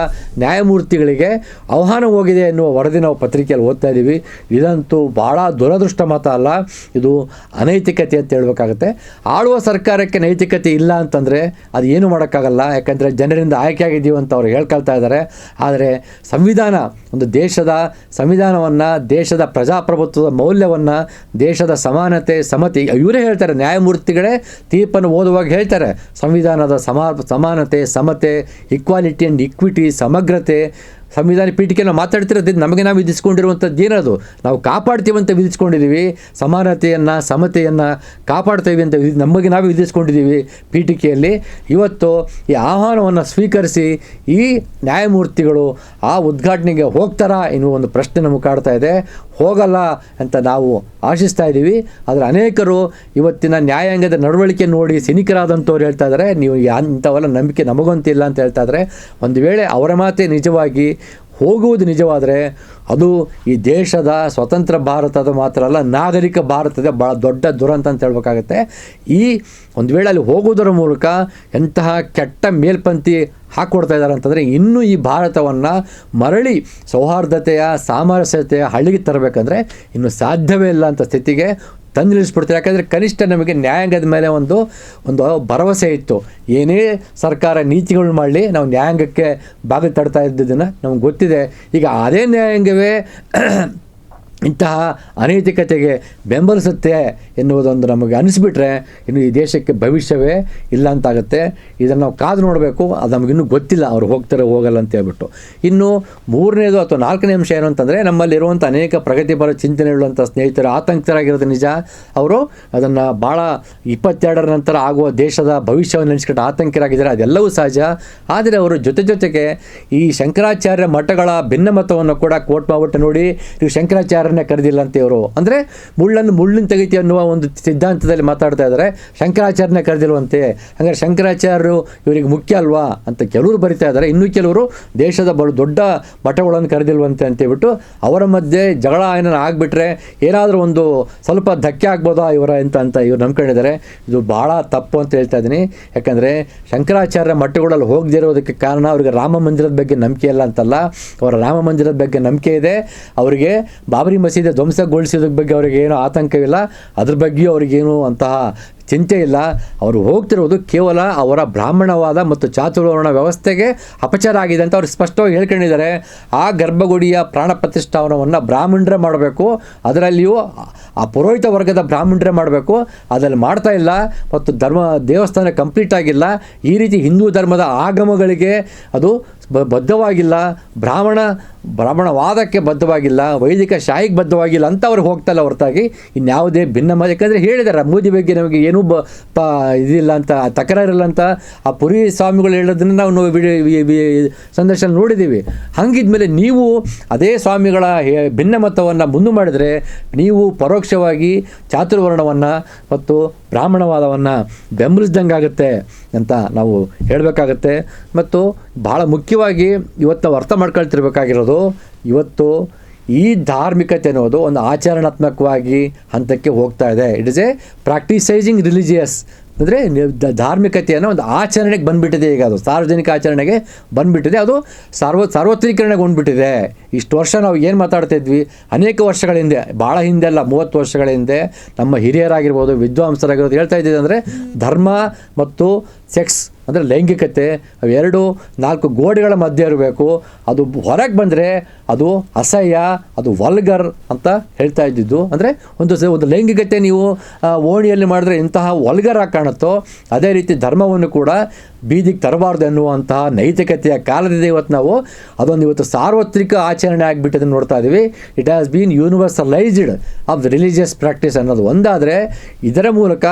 ನ್ಯಾಯಮೂರ್ತಿಗಳಿಗೆ ಆಹ್ವಾನ ಹೋಗಿದೆ ಎನ್ನುವ ವರದಿ ನಾವು ಪತ್ರಿಕೆಯಲ್ಲಿ ಓದ್ತಾ ಇದ್ದೀವಿ. ಇದಂತೂ ಭಾಳ ದುರದೃಷ್ಟ ಮತ ಅಲ್ಲ. ಇದು ಅನೈತಿಕತೆ ಅಂತ ಹೇಳಬೇಕಾಗತ್ತೆ. ಆಳುವ ಸರ್ಕಾರಕ್ಕೆ ನೈತಿಕತೆ ಇಲ್ಲ ಅಂತಂದರೆ ಅದು ಏನು ಮಾಡೋಕ್ಕಾಗಲ್ಲ. ಯಾಕಂದರೆ ಜನರಿಂದ ಆಯ್ಕೆಯಾಗಿದ್ದೀವಿ ಅಂತ ಅವ್ರು ಹೇಳ್ಕೊಳ್ತಾ ಇದ್ದಾರೆ. ಆದರೆ ಸಂವಿಧಾನ, ಒಂದು ದೇಶದ ಸಂವಿಧಾನವನ್ನು, ದೇಶದ ಪ್ರಜಾಪ್ರಭುತ್ವದ ಮೌಲ್ಯವನ್ನು, ದೇಶದ ಸಮಾನತೆ ಸಮತೆ ಇವರೇ ಹೇಳ್ತಾರೆ. ನ್ಯಾಯಮೂರ್ತಿಗಳೇ ತೀರ್ಪನ್ನು ಓದುವಾಗ ಹೇಳ್ತಾರೆ. ಸಂವಿಧಾನದ ಸಮಾ, ಸಮಾನತೆ ಸಮತೆ ಇಕ್ವಾಲಿಟಿ ಆ್ಯಂಡ್ ಇಕ್ವಿಟಿ ಸಮಗ್ರತೆ ಸಂವಿಧಾನ ಪೀಠಕ್ಕೆ ನಾವು ಮಾತಾಡ್ತಿರೋದು ನಮಗೆ ನಾವು ವಿಧಿಸ್ಕೊಂಡಿರುವಂಥದ್ದು ಏನದು? ನಾವು ಕಾಪಾಡ್ತೀವಿ ಅಂತ ವಿಧಿಸ್ಕೊಂಡಿದ್ದೀವಿ, ಸಮಾನತೆಯನ್ನು, ಸಮತೆಯನ್ನು ಕಾಪಾಡ್ತೇವೆ ಅಂತ ನಮಗೆ ನಾವು ವಿಧಿಸ್ಕೊಂಡಿದ್ದೀವಿ ಪೀಠಿಕೆಯಲ್ಲಿ. ಇವತ್ತು ಈ ಆಹ್ವಾನವನ್ನು ಸ್ವೀಕರಿಸಿ ಈ ನ್ಯಾಯಮೂರ್ತಿಗಳು ಆ ಉದ್ಘಾಟನೆಗೆ ಹೋಗ್ತಾರಾ ಎನ್ನುವ ಒಂದು ಪ್ರಶ್ನೆ ನಮಗೆ ಕಾಡ್ತಾ ಇದೆ. ಹೋಗಲ್ಲ ಅಂತ ನಾವು ಆಶಿಸ್ತಾ ಇದ್ದೀವಿ. ಆದರೆ ಅನೇಕರು ಇವತ್ತಿನ ನ್ಯಾಯಾಂಗದ ನಡವಳಿಕೆ ನೋಡಿ ಸಿನಿಕರಾದಂಥವ್ರು ಹೇಳ್ತಾ ಇದ್ದಾರೆ, ನೀವು ಅಂಥವೆಲ್ಲ ನಂಬಿಕೆ ನಮಗಂತಿಲ್ಲ ಅಂತ ಹೇಳ್ತಾ ಇದ್ದಾರೆ. ಒಂದು ವೇಳೆ ಅವರ ಮಾತೇ ನಿಜವಾಗಿ ಹೋಗುವುದು ನಿಜವಾದರೆ ಅದು ಈ ದೇಶದ ಸ್ವತಂತ್ರ ಭಾರತದ ಮಾತ್ರ ಅಲ್ಲ, ನಾಗರಿಕ ಭಾರತದ ಭಾಳ ದೊಡ್ಡ ದುರಂತ ಅಂತ ಹೇಳ್ಬೇಕಾಗತ್ತೆ. ಈ ಒಂದು ವೇಳೆ ಅಲ್ಲಿ ಹೋಗೋದರ ಮೂಲಕ ಎಂತಹ ಕೆಟ್ಟ ಮೇಲ್ಪಂಕ್ತಿ ಹಾಕ್ಕೊಡ್ತಾ ಇದ್ದಾರೆ ಅಂತಂದರೆ ಇನ್ನೂ ಈ ಭಾರತವನ್ನು ಮರಳಿ ಸೌಹಾರ್ದತೆಯ, ಸಾಮರಸ್ಯತೆಯ ಹಳ್ಳಿಗೆ ತರಬೇಕಂದ್ರೆ ಇನ್ನು ಸಾಧ್ಯವೇ ಇಲ್ಲ ಅಂತ ಸ್ಥಿತಿಗೆ ತಂದು ನಿಲ್ಲಿಸ್ಬಿಡ್ತಾರೆ ಯಾಕಂದರೆ ಕನಿಷ್ಠ ನಮಗೆ ನ್ಯಾಯಾಂಗದ ಮೇಲೆ ಒಂದು ಒಂದು ಭರವಸೆ ಇತ್ತು. ಏನೇ ಸರ್ಕಾರ ನೀತಿಗಳು ಮಾಡಲಿ, ನಾವು ನ್ಯಾಯಾಂಗಕ್ಕೆ ಬಾಗಿಲು ತಡ್ತಾ ಇದ್ದಿದ್ದನ್ನು ನಮ್ಗೆ ಗೊತ್ತಿದೆ. ಈಗ ಅದೇ ನ್ಯಾಯಾಂಗವೇ ಇಂತಹ ಅನೈತಿಕತೆಗೆ ಬೆಂಬಲಿಸುತ್ತೆ ಎನ್ನುವುದೊಂದು ನಮಗೆ ಅನಿಸ್ಬಿಟ್ರೆ ಇನ್ನು ಈ ದೇಶಕ್ಕೆ ಭವಿಷ್ಯವೇ ಇಲ್ಲ ಅಂತಾಗುತ್ತೆ. ಇದನ್ನು ನಾವು ಕಾದು ನೋಡಬೇಕು, ಅದು ನಮಗಿನ್ನೂ ಗೊತ್ತಿಲ್ಲ ಅವ್ರು ಹೋಗ್ತಾರೆ ಹೋಗಲ್ಲ ಅಂತ ಹೇಳ್ಬಿಟ್ಟು. ಇನ್ನು ಮೂರನೇದು ಅಥವಾ ನಾಲ್ಕನೇ ಅಂಶ ಏನು ಅಂತಂದರೆ ನಮ್ಮಲ್ಲಿರುವಂಥ ಅನೇಕ ಪ್ರಗತಿಪರ ಚಿಂತನೆಗಳುವಂಥ ಸ್ನೇಹಿತರು ಆತಂಕಿತರಾಗಿರೋದು ನಿಜ. ಅವರು ಅದನ್ನು ಭಾಳ ಇಪ್ಪತ್ತೆರಡರ ನಂತರ ಆಗುವ ದೇಶದ ಭವಿಷ್ಯವನ್ನು ನೆನೆಸ್ಕೊಂಡು ಆತಂಕರಾಗಿದ್ದಾರೆ, ಅದೆಲ್ಲವೂ ಸಹಜ. ಆದರೆ ಅವರು ಜೊತೆ ಜೊತೆಗೆ ಈ ಶಂಕರಾಚಾರ್ಯ ಮಠಗಳ ಭಿನ್ನಮತವನ್ನು ಕೂಡ ಕೋಟ್ ಮಾಡ್ಬಿಟ್ಟು ನೋಡಿ, ನೀವು ಶಂಕರಾಚಾರ್ಯನೇ ಕರೆದಿಲ್ಲ ಅಂತ ಇವರು. ಅಂದರೆ ಮುಳ್ಳನ್ನು ಮುಳ್ಳಿನ ತೆಗಿತಿ ಅನ್ನುವ ಒಂದು ಸಿದ್ಧಾಂತದಲ್ಲಿ ಮಾತಾಡ್ತಾ ಇದ್ದಾರೆ ಶಂಕರಾಚಾರ್ಯನೇ ಕರೆದಿಲ್ವಂತೆ ಹಾಗಾದ್ರೆ ಶಂಕರಾಚಾರ್ಯರು ಇವರಿಗೆ ಮುಖ್ಯ ಅಲ್ವಾ ಅಂತ ಕೆಲವರು ಬರಿತಾ ಇದ್ದಾರೆ ಇನ್ನು ಕೆಲವರು ದೇಶದ ಬಲು ದೊಡ್ಡ ಮಠಗಳನ್ನು ಕರೆದಿಲ್ವಂತೆ ಅಂತ ಹೇಳ್ಬಿಟ್ಟು ಅವರ ಮಧ್ಯೆ ಜಗಳ ಏನಾರು ಆಗಿಬಿಟ್ರೆ ಏನಾದರೂ ಒಂದು ಸ್ವಲ್ಪ ಧಕ್ಕೆ ಆಗ್ಬೋದಾ ಇವರ ಅಂತ ಅಂತ ಇವ್ರು ನಂಬ್ಕೊಂಡಿದ್ದಾರೆ. ಇದು ಭಾಳ ತಪ್ಪು ಅಂತ ಹೇಳ್ತಾ ಇದ್ದೀನಿ. ಯಾಕಂದರೆ ಶಂಕರಾಚಾರ್ಯ ಮಠಗಳಲ್ಲಿ ಹೋಗದಿರೋದಕ್ಕೆ ಕಾರಣ ಅವರಿಗೆ ರಾಮ ಮಂದಿರದ ಬಗ್ಗೆ ನಂಬಿಕೆ ಇಲ್ಲ ಅಂತಲ್ಲ. ಅವರ ರಾಮ ಮಂದಿರದ ಬಗ್ಗೆ ನಂಬಿಕೆ ಇದೆ. ಅವರಿಗೆ ಬಾಬರಿ ಮಸೀದಿ ಧ್ವಂಸಗೊಳಿಸೋದ್ರ ಬಗ್ಗೆ ಅವರಿಗೆ ಏನೂ ಆತಂಕವಿಲ್ಲ? ಅದ್ರ ಬಗ್ಗೆಯೂ ಅವ್ರಿಗೇನು ಅಂತಹ ಚಿಂತೆ ಇಲ್ಲ. ಅವರು ಹೋಗ್ತಿರೋದು ಕೇವಲ ಅವರ ಬ್ರಾಹ್ಮಣವಾದ ಮತ್ತು ಚಾತುರ್ವರ್ಣ ವ್ಯವಸ್ಥೆಗೆ ಅಪಚಾರ ಆಗಿದೆ ಅಂತ ಅವ್ರು ಸ್ಪಷ್ಟವಾಗಿ ಹೇಳ್ಕೊಂಡಿದ್ದಾರೆ. ಆ ಗರ್ಭಗುಡಿಯ ಪ್ರಾಣ ಪ್ರತಿಷ್ಠಾವನವನ್ನು ಬ್ರಾಹ್ಮಣರೇ ಮಾಡಬೇಕು. ಅದರಲ್ಲಿಯೂ ಆ ಪುರೋಹಿತ ವರ್ಗದ ಬ್ರಾಹ್ಮಣರೇ ಮಾಡಬೇಕು. ಅದರಲ್ಲಿ ಮಾಡ್ತಾ ಇಲ್ಲ ಮತ್ತು ಧರ್ಮ, ದೇವಸ್ಥಾನ ಕಂಪ್ಲೀಟ್ ಆಗಿಲ್ಲ. ಈ ರೀತಿ ಹಿಂದೂ ಧರ್ಮದ ಆಗಮಗಳಿಗೆ ಅದು ಬದ್ಧವಾಗಿಲ್ಲ. ಬ್ರಾಹ್ಮಣ, ಬ್ರಾಹ್ಮಣವಾದಕ್ಕೆ ಬದ್ಧವಾಗಿಲ್ಲ. ವೈದಿಕ ಶಾಹಿಗೆ ಬದ್ಧವಾಗಿಲ್ಲ ಅಂತ ಅವ್ರಿಗೆ ಹೋಗ್ತಾ ಇಲ್ಲ ಹೊರತಾಗಿ. ಇನ್ಯಾವುದೇ ಭಿನ್ನ ಮತ. ಯಾಕಂದರೆ ಹೇಳಿದ್ದಾರೆ, ಮೋದಿ ಬಗ್ಗೆ ನಮಗೆ ಏನೂ ಬ, ಪ, ಇದಿಲ್ಲ ಅಂತ ತಕರಾರಿಲ್ಲ ಅಂತ ಆ ಪುರಿ ಸ್ವಾಮಿಗಳು ಹೇಳೋದನ್ನ ನಾವು ನೋ- ವಿಡಿ- ವಿ- ವಿ- ಸಂದರ್ಶನ ನೋಡಿದ್ದೀವಿ. ಹಂಗಿದ್ಮೇಲೆ ನೀವು ಅದೇ ಸ್ವಾಮಿಗಳ ಹೇ- ಭಿನ್ನಮತವನ್ನು ಮುಂದೆ ಮಾಡಿದರೆ ನೀವು ಪರೋಕ್ಷವಾಗಿ ಚಾತುರ್ವರ್ಣವನ್ನು ಮತ್ತು ಬ್ರಾಹ್ಮಣವಾದವನ್ನು ಬೆಂಬಲಿಸ್ದಂಗಾಗುತ್ತೆ ಅಂತ ನಾವು ಹೇಳಬೇಕಾಗತ್ತೆ. ಮತ್ತು ಭಾಳ ಮುಖ್ಯವಾಗಿ ಇವತ್ತು ಅರ್ಥ ಮಾಡ್ಕೊಳ್ತಿರ್ಬೇಕಾಗಿರೋದು ಇವತ್ತು ಈ ಧಾರ್ಮಿಕತೆ ಅನ್ನೋದು ಒಂದು ಆಚರಣಾತ್ಮಕವಾಗಿ ಹಂತಕ್ಕೆ ಹೋಗ್ತಾ ಇದೆ. It is a practicising religious ಅಂದರೆ ಧಾರ್ಮಿಕತೆಯನ್ನು ಒಂದು ಆಚರಣೆಗೆ ಬಂದುಬಿಟ್ಟಿದೆ ಈಗ ಅದು. ಸಾರ್ವಜನಿಕ ಆಚರಣೆಗೆ ಬಂದುಬಿಟ್ಟಿದೆ. ಅದು ಸಾರ್ವ ಸಾರ್ವತ್ರೀಕರಣಕ್ಕೆ ಬಂದುಬಿಟ್ಟಿದೆ ಇಷ್ಟು ವರ್ಷ ನಾವು ಏನು ಮಾತಾಡ್ತಿದ್ವಿ ಅನೇಕ ವರ್ಷಗಳ ಹಿಂದೆ ಭಾಳ ಹಿಂದೆ ಅಲ್ಲ, ಮೂವತ್ತು ವರ್ಷಗಳ ಹಿಂದೆ ನಮ್ಮ ಹಿರಿಯರಾಗಿರ್ಬೋದು, ವಿದ್ವಾಂಸರಾಗಿರ್ಬೋದು, ಹೇಳ್ತಾ ಇದ್ದಿದ್ದು ಅಂದರೆ ಧರ್ಮ ಮತ್ತು ಸೆಕ್ಸ್, ಅಂದರೆ ಲೈಂಗಿಕತೆ, ಅವೆರಡು ನಾಲ್ಕು ಗೋಡೆಗಳ ಮಧ್ಯೆ ಇರಬೇಕು. ಅದು ಹೊರಗೆ ಬಂದರೆ ಅದು ಅಸಹ್ಯ, ಅದು ವಲ್ಗರ್ ಅಂತ ಹೇಳ್ತಾ ಇದ್ದಿದ್ದು. ಅಂದರೆ ಒಂದು ಒಂದು ಲೈಂಗಿಕತೆ ನೀವು ಓಣಿಯಲ್ಲಿ ಮಾಡಿದ್ರೆ ಇಂತಹ ವಲ್ಗರ್ ಆಗಿ ಕಾಣುತ್ತೋ, ಅದೇ ರೀತಿ ಧರ್ಮವನ್ನು ಕೂಡ ಬೀದಿಗೆ ತರಬಾರ್ದು ಎನ್ನುವಂತಹ ನೈತಿಕತೆಯ ಕಾಲದಿದೆ ಇವತ್ತು ನಾವು ಅದೊಂದು ಇವತ್ತು ಸಾರ್ವತ್ರಿಕ ಆಚರಣೆ ಆಗಿಬಿಟ್ಟದನ್ನು ನೋಡ್ತಾ ಇದ್ದೀವಿ it has been universalised of the religious practice ಅನ್ನೋದು. ಒಂದಾದರೆ, ಇದರ ಮೂಲಕ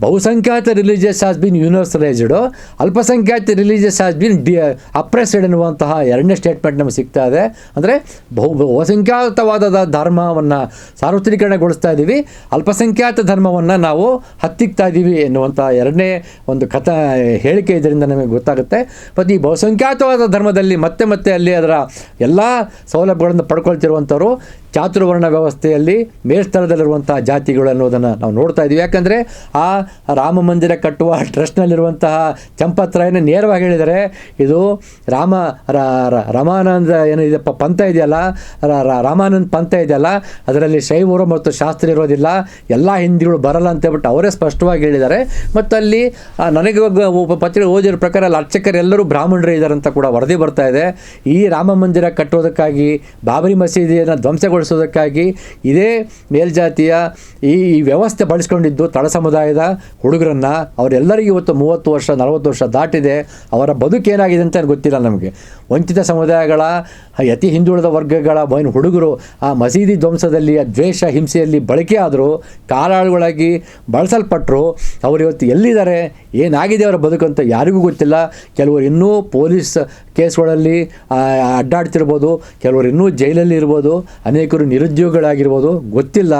ಬಹುಸಂಖ್ಯಾತ ರಿಲಿಜಿಯಸ್ ಹ್ಯಾಸ್ ಬೀನ್ ಯೂನಿವರ್ಸಲೈಸ್ಡು ಅಲ್ಪಸಂಖ್ಯಾತ religious has been D oppressed ಎನ್ನುವಂತಹ ಎರಡನೇ ಸ್ಟೇಟ್ಮೆಂಟ್ ನಮಗೆ ಸಿಗ್ತಾ ಇದೆ. ಅಂದರೆ ಬಹು ಬಹುಸಂಖ್ಯಾತವಾದ ಧರ್ಮವನ್ನು ಸಾರ್ವತ್ರಿಕರಣಗೊಳಿಸ್ತಾ ಇದ್ದೀವಿ ಅಲ್ಪಸಂಖ್ಯಾತ ಧರ್ಮವನ್ನು ನಾವು ಹತ್ತಿಕ್ತಾ ಇದ್ದೀವಿ ಎನ್ನುವಂಥ ಎರಡನೇ ಒಂದು ಕಥಾ ಹೇಳಿಕೆ ಇದರಿಂದ ನಮಗೆ ಗೊತ್ತಾಗುತ್ತೆ. ಮತ್ತು ಈ ಬಹುಸಂಖ್ಯಾತವಾದ ಧರ್ಮದಲ್ಲಿ ಮತ್ತೆ ಮತ್ತೆ ಅಲ್ಲಿ ಅದರ ಎಲ್ಲ ಸೌಲಭ್ಯಗಳನ್ನು ಪಡ್ಕೊಳ್ತಿರುವಂಥವ್ರು ಚಾತುರ್ವರ್ಣ ವ್ಯವಸ್ಥೆಯಲ್ಲಿ ಮೇಲ್ಸ್ಥಳದಲ್ಲಿರುವಂತಹ ಜಾತಿಗಳು ಅನ್ನೋದನ್ನು ನಾವು ನೋಡ್ತಾ ಇದ್ದೀವಿ. ಯಾಕಂದರೆ ಆ ರಾಮ ಮಂದಿರ ಕಟ್ಟುವ ಟ್ರಸ್ಟ್ನಲ್ಲಿರುವಂತಹ ಚಂಪತ್ರಾಯನ ನೇರವಾಗಿ ಹೇಳಿದರೆ ಇದು ರಾಮ ರಮಾನಂದ ಏನಿದೆ ಪಂಥ ಇದೆಯಲ್ಲ, ರ- ರ- ಪಂಥ ಇದೆಯಲ್ಲ, ಅದರಲ್ಲಿ ಶೈವರು ಮತ್ತು ಶಾಸ್ತ್ರಿ ಇರೋದಿಲ್ಲ, ಎಲ್ಲ ಹಿಂದಿಗಳು ಬರಲ್ಲ ಅಂತ ಹೇಳ್ಬಿಟ್ಟು ಅವರೇ ಸ್ಪಷ್ಟವಾಗಿ ಹೇಳಿದ್ದಾರೆ. ಮತ್ತು ಅಲ್ಲಿ ನನಗೆ ಪತ್ರಿಕೆ ಓದಿರೋ ಪ್ರಕಾರ ಅರ್ಚಕರೆಲ್ಲರೂ ಬ್ರಾಹ್ಮಣರೇ ಇದ್ದಾರೆ ಅಂತ ಕೂಡ ವರದಿ ಬರ್ತಾ ಇದೆ. ಈ ರಾಮ ಮಂದಿರ ಕಟ್ಟೋದಕ್ಕಾಗಿ ಬಾಬರಿ ಮಸೀದಿಯನ್ನು ಧ್ವಂಸಗೊಳಿಸೋದಕ್ಕಾಗಿ ಇದೇ ಮೇಲ್ಜಾತಿಯ ಈ ವ್ಯವಸ್ಥೆ ಬಳಸ್ಕೊಂಡಿದ್ದು ತಳ ಸಮುದಾಯದ ಹುಡುಗರನ್ನು ಅವರೆಲ್ಲರಿಗೂ ಇವತ್ತು ಮೂವತ್ತು ವರ್ಷ, ನಲವತ್ತು ವರ್ಷ ದಾಟಿದೆ. ಅವರ ಬದುಕೇನಾಗಿದೆ ಅಂತ ಗೊತ್ತಿಲ್ಲ ನಮಗೆ. ವಂಚಿತ ಸಮುದಾಯಗಳ, ಅತಿ ಹಿಂದುಳಿದ ವರ್ಗಗಳ ಬೈನ್ ಹುಡುಗರು ಆ ಮಸೀದಿ ಧ್ವಂಸದಲ್ಲಿ, ಆ ದ್ವೇಷ ಹಿಂಸೆಯಲ್ಲಿ ಬಳಕೆ ಆದರೂ, ಕಾಲಾಳುಗಳಾಗಿ ಬಳಸಲ್ಪಟ್ಟರು ಅವರು ಇವತ್ತು ಎಲ್ಲಿದ್ದಾರೆ, ಏನಾಗಿದೆ ಅವರ ಬದುಕು ಅಂತ ಯಾರಿಗೂ ಗೊತ್ತಿಲ್ಲ. ಕೆಲವರು ಇನ್ನೂ ಪೊಲೀಸ್ ಕೇಸ್ಗಳಲ್ಲಿ ಅಡ್ಡಾಡ್ತಿರ್ಬೋದು. ಕೆಲವರು ಇನ್ನೂ ಜೈಲಲ್ಲಿ ಇರ್ಬೋದು. ಅನೇಕರು ನಿರುದ್ಯೋಗಿಗಳಾಗಿರ್ಬೋದು, ಗೊತ್ತಿಲ್ಲ.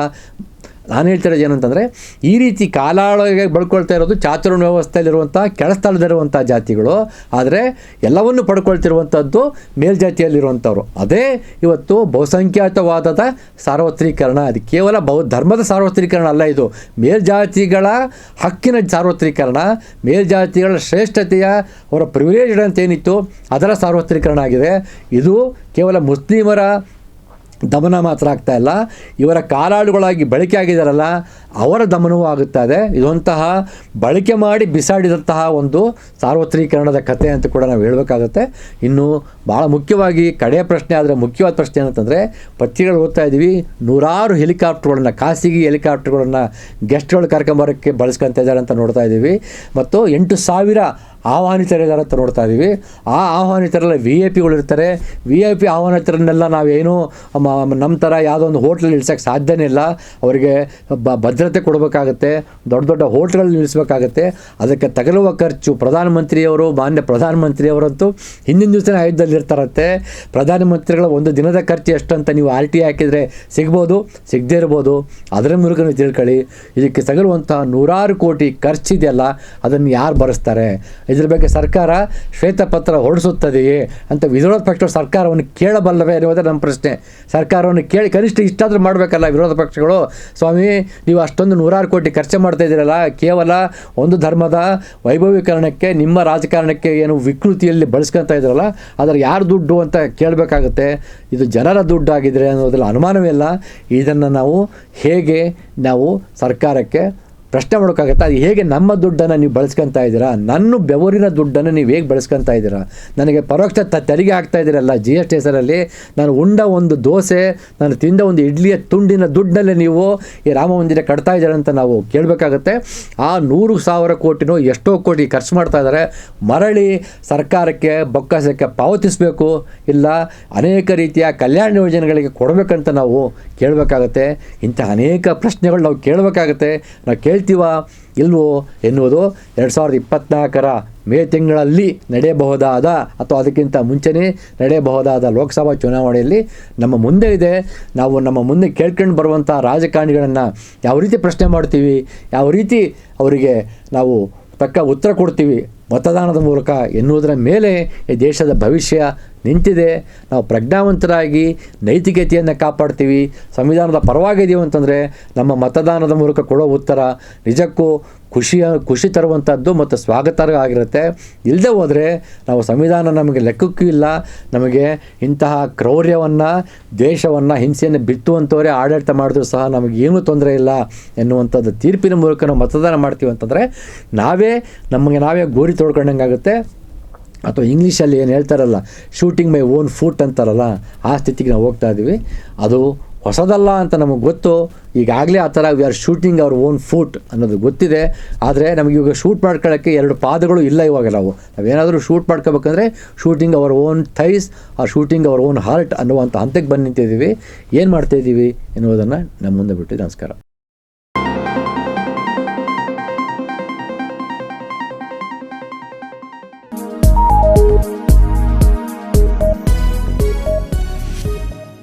ನಾನು ಹೇಳ್ತಿರೋದು ಏನಂತಂದರೆ, ಈ ರೀತಿ ಕಾಲಾಳಗೆ ಬಳ್ಕೊಳ್ತಾ ಇರೋದು ಚಾತುರ್ಣ ವ್ಯವಸ್ಥೆಯಲ್ಲಿರುವಂಥ ಕೆಳಸ್ಥಳದಲ್ಲಿರುವಂಥ ಜಾತಿಗಳು. ಆದರೆ ಎಲ್ಲವನ್ನು ಪಡ್ಕೊಳ್ತಿರುವಂಥದ್ದು ಮೇಲ್ಜಾತಿಯಲ್ಲಿರುವಂಥವ್ರು ಅದೇ ಇವತ್ತು ಬಹುಸಂಖ್ಯಾತವಾದದ ಸಾರ್ವತ್ರೀಕರಣ. ಅದು ಕೇವಲ ಬಹು ಧರ್ಮದ ಸಾರ್ವತ್ರೀಕರಣ ಅಲ್ಲ ಇದು. ಮೇಲ್ಜಾತಿಗಳ ಹಕ್ಕಿನ ಸಾರ್ವತ್ರೀಕರಣ, ಮೇಲ್ಜಾತಿಗಳ ಶ್ರೇಷ್ಠತೆಯ ಅವರ ಪ್ರಿವಿಲೇಜ್ಡ್ ಅಂತ ಏನಿತ್ತು, ಅದರ ಸಾರ್ವತ್ರೀಕರಣ ಆಗಿದೆ. ಇದು ಕೇವಲ ಮುಸ್ಲಿಮರ ದಮನ ಮಾತ್ರ ಆಗ್ತಾ ಇಲ್ಲ. ಇವರ ಕಾಲಾಳುಗಳಾಗಿ ಬಳಕೆ ಆಗಿದಾರಲ್ಲ, ಅವರ ದಮನವೂ ಆಗುತ್ತಾ ಇದೆ. ಇದೊಂತಹ ಬಳಕೆ ಮಾಡಿ ಬಿಸಾಡಿದಂತಹ ಒಂದು ಸಾರ್ವತ್ರೀಕರಣದ ಕಥೆ ಅಂತ ಕೂಡ ನಾವು ಹೇಳಬೇಕಾಗುತ್ತೆ. ಇನ್ನು ಭಾಳ ಮುಖ್ಯವಾಗಿ ಕಡೆಯ ಪ್ರಶ್ನೆ ಆದರೆ ಮುಖ್ಯವಾದ ಪ್ರಶ್ನೆ ಏನಂತಂದರೆ, ಪತ್ರಿಕೆಗಳು ಓದ್ತಾ ಇದ್ದೀವಿ. ನೂರಾರು ಹೆಲಿಕಾಪ್ಟರ್ಗಳನ್ನು, ಖಾಸಗಿ ಹೆಲಿಕಾಪ್ಟರ್ಗಳನ್ನು ಗೆಸ್ಟ್ಗಳು ಕರ್ಕೊಂಬರೋಕ್ಕೆ ಬಳಸ್ಕೊತಾ ಇದ್ದಾರೆ ಅಂತ ನೋಡ್ತಾ ಇದ್ದೀವಿ. ಮತ್ತು ಎಂಟು ಸಾವಿರ ಆಹ್ವಾನಿತರಿದ್ದಾರೆ ಅಂತ ನೋಡ್ತಾ ಇದ್ದೀವಿ. ಆ ಆಹ್ವಾನಿತರೆಲ್ಲ ವಿ ಐ ಪಿಗಳು ಇರ್ತಾರೆ. ವಿ ಐ ಪಿ ಆಹ್ವಾನಿತರನ್ನೆಲ್ಲ ನಾವೇನು ನಮ್ಮ ಥರ ಯಾವುದೋ ಒಂದು ಹೋಟ್ಲಲ್ಲಿ ನಿಲ್ಸೋಕ್ಕೆ ಸಾಧ್ಯನೇ ಇಲ್ಲ. ಅವರಿಗೆ ಬ, ಭದ್ರತೆ ಕೊಡಬೇಕಾಗತ್ತೆ. ದೊಡ್ಡ ದೊಡ್ಡ ಹೋಟ್ಲ್ಗಳಲ್ಲಿ ನಿಲ್ಲಿಸಬೇಕಾಗತ್ತೆ. ಅದಕ್ಕೆ ತಗಲುವ ಖರ್ಚು ಪ್ರಧಾನಮಂತ್ರಿಯವರು, ಮಾನ್ಯ ಪ್ರಧಾನಮಂತ್ರಿಯವರಂತೂ ಹಿಂದಿನ ದಿವಸನೇ ಆಯುಧದಲ್ಲಿ ಇರ್ತಾರಂತೆ. ಪ್ರಧಾನಮಂತ್ರಿಗಳ ಒಂದು ದಿನದ ಖರ್ಚು ಎಷ್ಟಂತ ನೀವು ಆರ್ ಟಿ ಹಾಕಿದರೆ ಸಿಗ್ಬೋದು, ಸಿಗದೇ ಇರ್ಬೋದು. ಅದರ ಮೂಲಕ ತಿಳ್ಕೊಳ್ಳಿ. ಇದಕ್ಕೆ ತಗಲುವಂಥ ನೂರಾರು ಕೋಟಿ ಖರ್ಚಿದೆಯಲ್ಲ, ಅದನ್ನು ಯಾರು ಭರಿಸ್ತಾರೆ? ಇದ್ರ ಬಗ್ಗೆ ಸರ್ಕಾರ ಶ್ವೇತಪತ್ರ ಹೊರಡಿಸುತ್ತದೆಯೇ ಅಂತ ವಿರೋಧ ಪಕ್ಷಗಳು ಸರ್ಕಾರವನ್ನು ಕೇಳಬಲ್ಲವೇ ಅನ್ನೋದೇ ನಮ್ಮ ಪ್ರಶ್ನೆ. ಸರ್ಕಾರವನ್ನು ಕೇಳಿ ಕನಿಷ್ಠ ಇಷ್ಟಾದರೂ ಮಾಡಬೇಕಲ್ಲ ವಿರೋಧ ಪಕ್ಷಗಳು. ಸ್ವಾಮಿ, ನೀವು ಅಷ್ಟೊಂದು ನೂರಾರು ಕೋಟಿ ಖರ್ಚು ಮಾಡ್ತಾ ಇದ್ದೀರಲ್ಲ, ಕೇವಲ ಒಂದು ಧರ್ಮದ ವೈಭವೀಕರಣಕ್ಕೆ, ನಿಮ್ಮ ರಾಜಕಾರಣಕ್ಕೆ ಏನು ವಿಕೃತಿಯಲ್ಲಿ ಬಳಸ್ಕೊತಾ ಇದ್ರಲ್ಲ, ಅದರ ಯಾರು ದುಡ್ಡು ಅಂತ ಕೇಳಬೇಕಾಗುತ್ತೆ. ಇದು ಜನರ ದುಡ್ಡು ಆಗಿದ್ರೆ ಅನ್ನೋದ್ರಲ್ಲಿ ಅನುಮಾನವೇ ಇಲ್ಲ. ಇದನ್ನು ನಾವು ಹೇಗೆ ನಾವು ಸರ್ಕಾರಕ್ಕೆ ಪ್ರಶ್ನೆ ಮಾಡೋಕ್ಕಾಗತ್ತಾ? ಅದು ಹೇಗೆ ನಮ್ಮ ದುಡ್ಡನ್ನು ನೀವು ಬಳಸ್ಕೊತಾ ಇದ್ದೀರಾ? ನನ್ನ ಬೆವರಿನ ದುಡ್ಡನ್ನು ನೀವು ಹೇಗೆ ಬಳಸ್ಕೊತಾ ಇದ್ದೀರಾ? ನನಗೆ ಪರೋಕ್ಷ ತ, ತೆರಿಗೆ ಆಗ್ತಾ ಇದ್ದೀರಲ್ಲ ಜಿ ಎಸ್ ಟಿ ಹೆಸರಲ್ಲಿ. ನಾನು ಉಂಡ ಒಂದು ದೋಸೆ, ನಾನು ತಿಂದ ಒಂದು ಇಡ್ಲಿಯ ತುಂಡಿನ ದುಡ್ಡಲ್ಲೇ ನೀವು ಈ ರಾಮ ಮಂದಿರ ಕಟ್ತಾ ಅಂತ ನಾವು ಕೇಳಬೇಕಾಗತ್ತೆ. ಆ ನೂರು ಸಾವಿರ ಕೋಟಿನೂ ಎಷ್ಟೋ ಕೋಟಿ ಖರ್ಚು ಮಾಡ್ತಾ ಇದ್ದಾರೆ. ಮರಳಿ ಸರ್ಕಾರಕ್ಕೆ ಬೊಕ್ಕಸಕ್ಕೆ ಪಾವತಿಸಬೇಕು? ಇಲ್ಲ, ಅನೇಕ ರೀತಿಯ ಕಲ್ಯಾಣ ಯೋಜನೆಗಳಿಗೆ ಕೊಡಬೇಕಂತ ನಾವು ಕೇಳಬೇಕಾಗತ್ತೆ. ಇಂಥ ಅನೇಕ ಪ್ರಶ್ನೆಗಳು ನಾವು ಕೇಳಬೇಕಾಗತ್ತೆ. ನಾವು ಕೇಳ್ತೀವ ಇಲ್ವೋ? ಎನ್ನುವುದು ಎರಡು ಸಾವಿರದ ಇಪ್ಪತ್ತ್ನಾಲ್ಕರ ಮೇ ತಿಂಗಳಲ್ಲಿ ನಡೆಯಬಹುದಾದ ಅಥವಾ ಅದಕ್ಕಿಂತ ಮುಂಚೆನೇ ನಡೆಯಬಹುದಾದ ಲೋಕಸಭಾ ಚುನಾವಣೆಯಲ್ಲಿ ನಮ್ಮ ಮುಂದೆ ಇದೆ. ನಾವು ನಮ್ಮ ಮುಂದೆ ಕೇಳ್ಕೊಂಡು ಬರುವಂಥ ರಾಜಕಾರಣಿಗಳನ್ನು ಯಾವ ರೀತಿ ಪ್ರಶ್ನೆ ಮಾಡ್ತೀವಿ? ಯಾವ ರೀತಿ ಅವರಿಗೆ ನಾವು ತಕ್ಕ ಉತ್ತರ ಕೊಡ್ತೀವಿ? ಮತದಾನದ ಮೂಲಕ ಎನ್ನುವುದರ ಮೇಲೆ ಈ ದೇಶದ ಭವಿಷ್ಯ ನಿಂತಿದೆ. ನಾವು ಪ್ರಜ್ಞಾವಂತರಾಗಿ ನೈತಿಕತೆಯನ್ನು ಕಾಪಾಡ್ತೀವಿ. ಸಂವಿಧಾನದ ಪರವಾಗಿದ್ದೀವಿ ಅಂತಂದರೆ ನಮ್ಮ ಮತದಾನದ ಮೂಲಕ ಕೊಡೋ ಉತ್ತರ ನಿಜಕ್ಕೂ ಖುಷಿಯ, ಖುಷಿ ತರುವಂಥದ್ದು ಮತ್ತು ಸ್ವಾಗತಾರ್ಹ ಆಗಿರುತ್ತೆ. ಇಲ್ಲದೆ ಹೋದರೆ ನಾವು ಸಂವಿಧಾನ ನಮಗೆ ಲೆಕ್ಕಕ್ಕೂ ಇಲ್ಲ. ನಮಗೆ ಇಂತಹ ಕ್ರೌರ್ಯವನ್ನು, ದ್ವೇಷವನ್ನು, ಹಿಂಸೆಯನ್ನು ಬಿತ್ತುವಂಥವರೇ ಆಡಳಿತ ಮಾಡಿದ್ರೂ ಸಹ ನಮಗೆ ತೊಂದರೆ ಇಲ್ಲ ಎನ್ನುವಂಥದ್ದು ತೀರ್ಪಿನ ಮೂಲಕ ನಾವು ಮತದಾನ ಮಾಡ್ತೀವಿ ಅಂತಂದರೆ ನಾವೇ ನಮಗೆ ನಾವೇ ಗೋರಿ ತೊಡ್ಕೊಂಡಂಗಾಗುತ್ತೆ. ಅಥವಾ ಇಂಗ್ಲೀಷಲ್ಲಿ ಏನು ಹೇಳ್ತಾರಲ್ಲ ಶೂಟಿಂಗ್ ಮೈ ಓನ್ ಫುಟ್ ಅಂತಾರಲ್ಲ, ಆ ಸ್ಥಿತಿಗೆ ನಾವು ಹೋಗ್ತಾ ಇದ್ದೀವಿ. ಅದು ಹೊಸದಲ್ಲ ಅಂತ ನಮಗೆ ಗೊತ್ತು. ಈಗಾಗಲೇ ಆ ಥರ we are shooting our own foot ಅನ್ನೋದು ಗೊತ್ತಿದೆ. ಆದರೆ ನಮಗೆ ಇವಾಗ ಶೂಟ್ ಮಾಡ್ಕೊಳ್ಳೋಕ್ಕೆ ಎರಡು ಪಾದಗಳು ಇಲ್ಲ ಇವಾಗ ನಾವು. ನಾವೇನಾದರೂ ಶೂಟ್ ಮಾಡ್ಕೋಬೇಕಂದ್ರೆ ಶೂಟಿಂಗ್ ಅವರ್ ಓನ್ ಥೈಸ್ ಆ ಶೂಟಿಂಗ್ ಅವರ್ ಓನ್ ಹಾರ್ಟ್ ಅನ್ನುವಂಥ ಹಂತಕ್ಕೆ ಬಂದು ನಿಂತಿದ್ದೀವಿ. ಏನು ಮಾಡ್ತಾಯಿದ್ದೀವಿ ಎನ್ನುವುದನ್ನು ನಮ್ಮ ಮುಂದೆ ಬಿಟ್ಟು ನಮಸ್ಕಾರ.